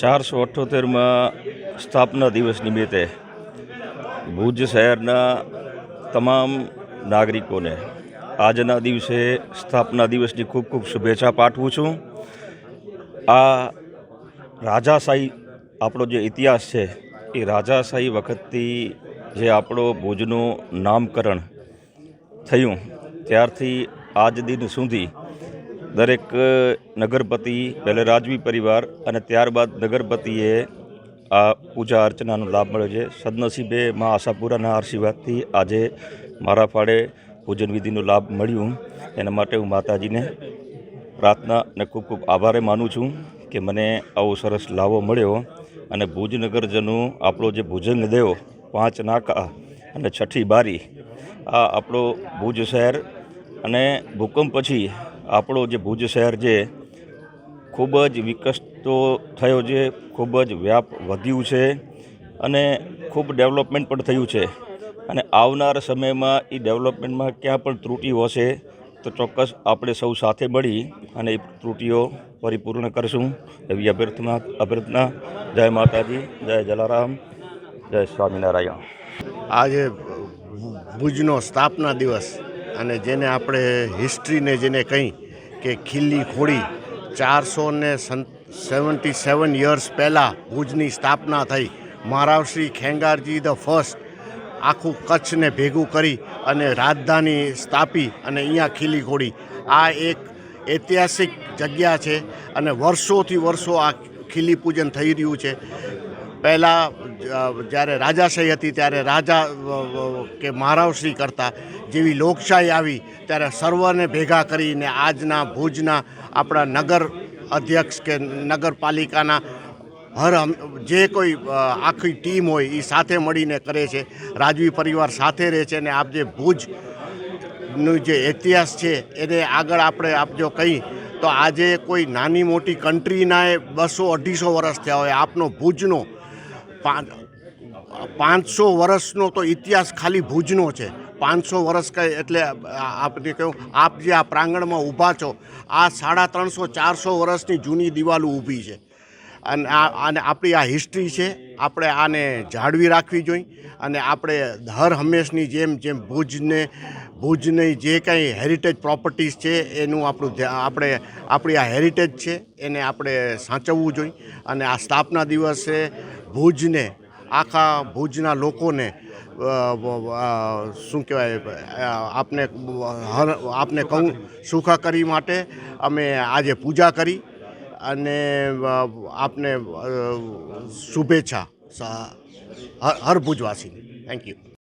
ચારસો અઠ્ઠોતેરમાં સ્થાપના દિવસ નિમિત્તે ભુજ શહેરના તમામ નાગરિકોને આજના દિવસે સ્થાપના દિવસની ખૂબ ખૂબ શુભેચ્છા પાઠવું છું. આ રાજાશાહી આપણો જે ઇતિહાસ છે, એ રાજાશાહી વખતથી જે આપણો ભુજનું નામકરણ થયું, ત્યારથી આજ દિન સુધી દરેક નગરપતિ, પહેલે રાજવી પરિવાર અને ત્યારબાદ નગરપતિએ આ પૂજા અર્ચનાનો લાભ મળ્યો છે. સદનસીબે મા આશાપુરાના આશીર્વાદથી આજે મારા ફાળે પૂજન વિધિનો લાભ મળ્યું. એના માટે હું માતાજીને પ્રાર્થના અને ખૂબ ખૂબ આભારે માનું છું કે મને આવો સરસ લાવો મળ્યો અને ભુજ આપણો જે ભુજંગ દેવો, પાંચ નાકા અને છઠ્ઠી બારી, આ આપણો ભુજ શહેર અને ભૂકંપ પછી આપણો જે ભુજ શહેર છે, ખૂબ જ વિકસતો થયો છે, ખૂબ જ વ્યાપ વધ્યું છે અને ખૂબ ડેવલપમેન્ટ પણ થયું છે. અને આવનાર સમયમાં એ ડેવલપમેન્ટમાં ક્યાં પણ ત્રુટી હશે, તો ચોક્કસ આપણે સૌ સાથે મળી અને એ ત્રુટીઓ પરિપૂર્ણ કરશું. એવી અભ્યર્થના અભ્યર્થના. જય માતાજી, જય જલારામ, જય સ્વામિનારાયણ. આજે ભુજનો સ્થાપના દિવસ. અને જેને આપણે હિસ્ટ્રીને જેને કહી કે ખીલ્લી ખોડી ચારસો ને સેવન્ટી સેવન યર્સ પહેલાં ભુજની સ્થાપના થઈ. મહારાવશ્રી ખેંગારજી ધ ફર્સ્ટ આખું કચ્છને ભેગું કરી અને રાજધાની સ્થાપી અને અહીંયા ખીલી ખોડી આ એક ઐતિહાસિક જગ્યા છે અને વર્ષોથી વર્ષો આ ખીલી પૂજન થઈ રહ્યું છે. પહેલાં જ્યારે રાજાશાહી હતી, ત્યારે રાજા કે મહારાવશ્રી કરતા જેવી લોકશાહી આવી, ત્યારે સર્વને ભેગા કરીને આજના ભુજના આપણા નગર અધ્યક્ષ કે નગરપાલિકાના હર જે કોઈ આખી ટીમ હોય એ સાથે મળીને કરે છે, રાજવી પરિવાર સાથે રહે છે, અને આપ જે ભુજનું જે ઇતિહાસ છે, એને આગળ આપણે આપ જો કહી, તો આજે કોઈ નાની મોટી કન્ટ્રીના બસો અઢીસો વર્ષ થયા હોય, આપનો ભુજનો પાંચસો વર્ષનો તો ઇતિહાસ ખાલી ભુજનો છે. પાંચસો વર્ષ કહે એટલે આપને કહ્યું આપ જે આ પ્રાંગણમાં ઊભા છો, આ સાડા ત્રણસો, ચારસો વર્ષની જૂની દિવાલો ઊભી છે. અને આ અને આપણી આ હિસ્ટ્રી છે, આપણે આને જાળવી રાખવી જોઈએ અને આપણે હર હંમેશની જેમ જેમ ભુજને, ભુજની જે કંઈ હેરિટેજ પ્રોપર્ટીઝ છે, એનું આપણું આપણે આપણી આ હેરિટેજ છે, એને આપણે સાચવવું જોઈએ. અને આ સ્થાપના દિવસે ભુજને, આખા ભુજના લોકોને શું કહેવાય આપને, હર, આપને કહું સુખાકારી માટે અમે આજે પૂજા કરી અને આપને શુભેચ્છા હર ભુજવાસીને. Thank you